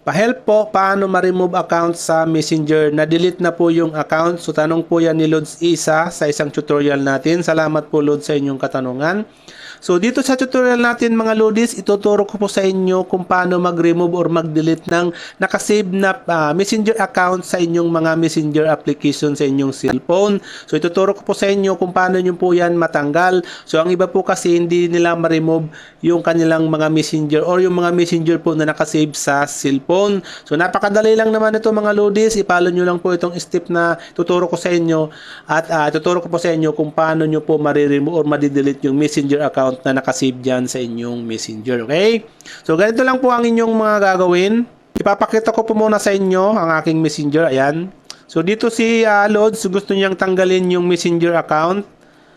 Pa-help po, paano ma-remove account sa Messenger. Na-delete na po yung account. So, tanong po yan ni Lods Isa sa isang tutorial natin. Salamat po, Lods, sa inyong katanungan. So, dito sa tutorial natin, mga Lodis, ituturo ko po sa inyo kung paano mag-remove or mag-delete ng nakasave na ah, Messenger account sa inyong mga Messenger application sa inyong cellphone. So, ituturo ko po sa inyo kung paano nyo po yan matanggal. So, ang iba po kasi hindi nila ma-remove yung kanilang mga Messenger or yung mga Messenger po na nakasave sa cellphone. So, napakadali lang naman ito mga Lodis. Ipalo nyo lang po itong step na tuturo ko sa inyo at ah, tuturo ko po sa inyo kung paano nyo po ma-remove or ma-delete yung Messenger account na nakasave dyan sa inyong Messenger. Okay? So, ganito lang po ang inyong mga gagawin. Ipapakita ko po muna sa inyo ang aking Messenger. Ayan. So, dito si uh, Lods, gusto niyang tanggalin yung Messenger account.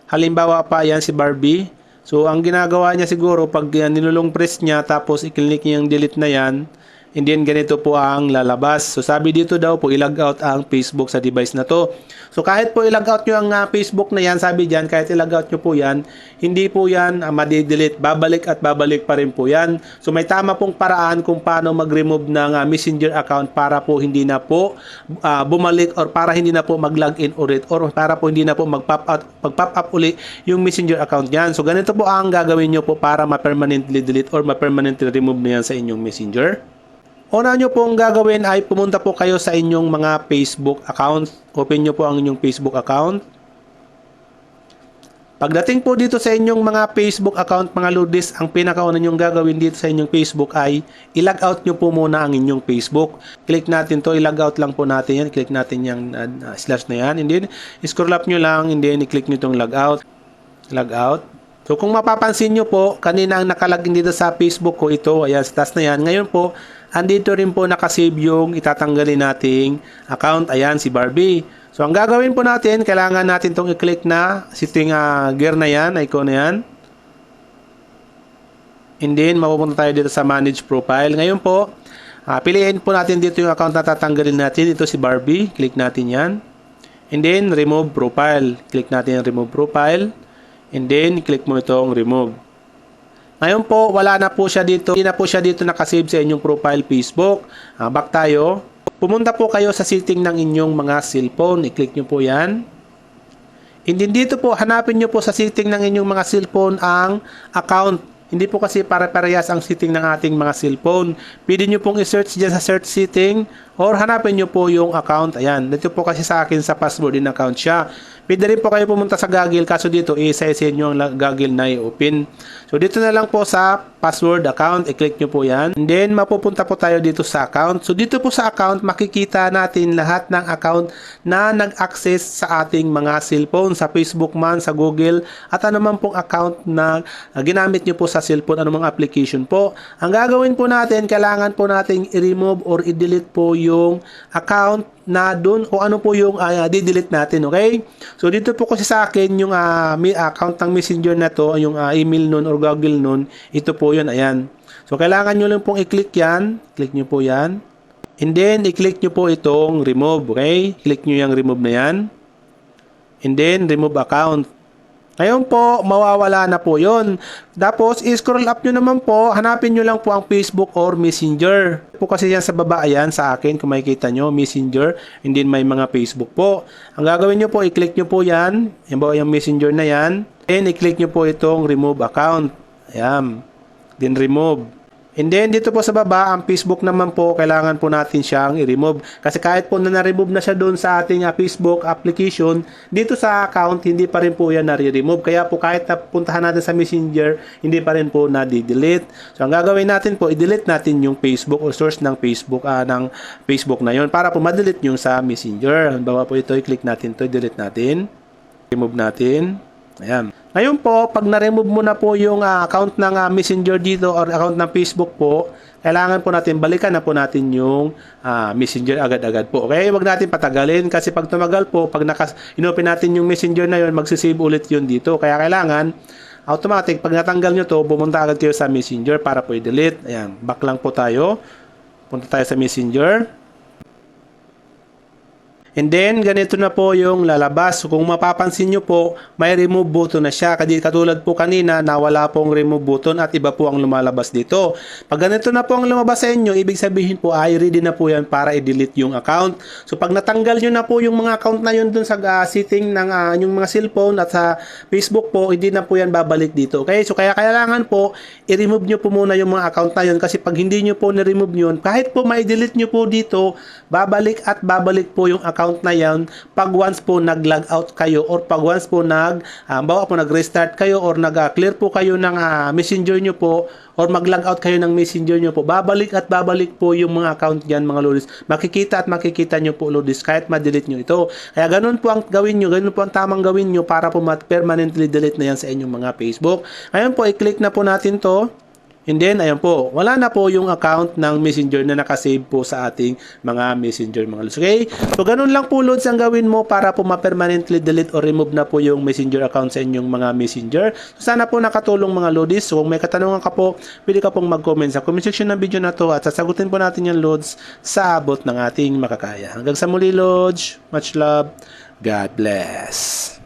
Halimbawa pa, ayan si Barbie. So, ang ginagawa niya siguro, pag uh, nilulong press niya, tapos i-click niya yung delete na yan, and then ganito po ang lalabas. So, sabi dito daw po, i-log out ang Facebook sa device na to. So, kahit po i-log out nyo ang uh, Facebook na yan, sabi dyan, kahit i-log out nyo po yan, hindi po yan uh, madidelete. Babalik at babalik pa rin po yan. So, may tama pong paraan kung paano mag-remove ng uh, Messenger account para po hindi na po uh, bumalik or para hindi na po mag-login ulit or para po hindi na po mag-pop up, mag-pop up uli yung Messenger account niyan. So, ganito po ang gagawin nyo po para ma-permanently delete or ma-permanently remove na yan sa inyong Messenger. Una nyo pong gagawin ay pumunta po kayo sa inyong mga Facebook account. Open nyo po ang inyong Facebook account. Pagdating po dito sa inyong mga Facebook account, mga Lourdes, ang pinakauna nyong gagawin dito sa inyong Facebook ay i-log out nyo po muna ang inyong Facebook. Click natin to, i-log out lang po natin yan. Click natin yung uh, slash na yan. And then, scroll up nyo lang, and then i-click nyo itong log out. Log out. So kung mapapansin nyo po, kanina ang nakalagin dito sa Facebook ko ito, ayan, sa taas na yan. Ngayon po, andito rin po nakasave yung itatanggalin nating account. Ayan, si Barbie. So ang gagawin po natin, kailangan natin itong i-click na sitting uh, gear na yan, icon na yan. And then, mapupunta tayo dito sa manage profile. Ngayon po, uh, piliin po natin dito yung account na tatanggalin natin. Ito si Barbie. Click natin yan. And then, remove profile. Click natin yung remove profile. And then, click mo itong remove. Ngayon po, wala na po siya dito. Hindi na po siya dito nakasave sa inyong profile Facebook. Uh, back tayo. Pumunta po kayo sa setting ng inyong mga cellphone. I-click nyo po yan. And then dito po, hanapin nyo po sa setting ng inyong mga cellphone ang account. Hindi po kasi pare-parehas ang setting ng ating mga cellphone. Pwede nyo pong i-search dyan sa search setting or hanapin nyo po yung account. Ayan, dito po kasi sa akin sa password in account siya. Pwede rin po kayo pumunta sa Google kaso dito isa-isa nyo ang Google na i-open. So dito na lang po sa password account, i-click nyo po yan. And then mapupunta po tayo dito sa account. So dito po sa account, makikita natin lahat ng account na nag-access sa ating mga cellphone, sa Facebook man, sa Google, at anuman pong account na ginamit nyo po sa cellphone, anumang application po. Ang gagawin po natin, kailangan po nating i-remove or i-delete po yung account na doon o ano po yung uh, di-delete natin, okay? So dito po kasi sa akin yung uh, account ng Messenger na to, yung uh, email nun or Google nun, ito po yun, ayan. So kailangan nyo lang pong i-click yan, click nyo po yan. And then i-click nyo po itong remove, okay? Click nyo yung remove na yan. And then remove account. Ngayon po, mawawala na po yon. Tapos, i-scroll up nyo naman po, hanapin nyo lang po ang Facebook or Messenger. Po kasi yan sa baba, ayan, sa akin, kung makikita nyo, Messenger, and then may mga Facebook po. Ang gagawin nyo po, i-click nyo po yan, yan po yung Messenger na yan, and i-click nyo po itong remove account. Ayan, then remove. And then dito po sa baba, ang Facebook naman po, kailangan po natin siyang i-remove. Kasi kahit po na na-remove na siya doon sa ating uh, Facebook application, dito sa account, hindi pa rin po yan na-remove. Kaya po kahit napuntahan natin sa Messenger, hindi pa rin po na-delete. So ang gagawin natin po, i-delete natin yung Facebook or source ng Facebook, uh, ng Facebook na yon para po ma-delete yung sa Messenger. Halimbawa po ito, i-click natin to delete natin. Remove natin. Ayan. Ngayon po, pag na-remove mo na po yung uh, account ng uh, Messenger dito or account ng Facebook po, kailangan po natin balikan na po natin yung uh, Messenger agad-agad po. Okay? Huwag natin patagalin kasi pag tumagal po, pag nakas inopen natin yung Messenger na yun, magsisave ulit yun dito. Kaya kailangan automatic, pag natanggal nyo to, pumunta agad kayo sa Messenger para po i-delete. Ayan, back lang po tayo. Punta tayo sa Messenger. And then, ganito na po yung lalabas. Kung mapapansin nyo po, may remove button na siya. Kadi katulad po kanina na wala pong remove button at iba po ang lumalabas dito. Pag ganito na po ang lumabas sa inyo, ibig sabihin po ay ready na po yan para i-delete yung account. So, pag natanggal nyo na po yung mga account na yun dun sa ah, setting ng ah, yung mga cellphone at sa Facebook po, hindi na po yan babalik dito. Okay? So, kaya kailangan po, i-remove nyo po muna yung mga account na yun kasi pag hindi nyo po na-remove yun, kahit po may delete nyo po dito, babalik at babalik po yung account na yan pag once po nag-log out kayo or pag once po nag, uh, bawa po nag-restart kayo or nag-clear po kayo ng ah, messenger nyo po or mag-log out kayo ng messenger nyo po, babalik at babalik po yung mga account dyan mga lodis. Makikita at makikita nyo po lodis kahit ma-delete nyo ito. Kaya ganun po ang gawin nyo, ganun po ang tamang gawin nyo para po ma-permanently delete na yan sa inyong mga Facebook. Ngayon po, i-click na po natin to. And then, ayan po, wala na po yung account ng Messenger na nakasave po sa ating mga Messenger mga lods. Okay? So, ganun lang po loads ang gawin mo para po ma-permanently delete or remove na po yung Messenger account sa inyong mga Messenger. So, sana po nakatulong mga loads. So, kung may katanungan ka po, pwede ka pong mag-comment sa comment section ng video na to at sasagutin po natin yung loads sa abot ng ating makakaya. Hanggang sa muli loads. Much love. God bless.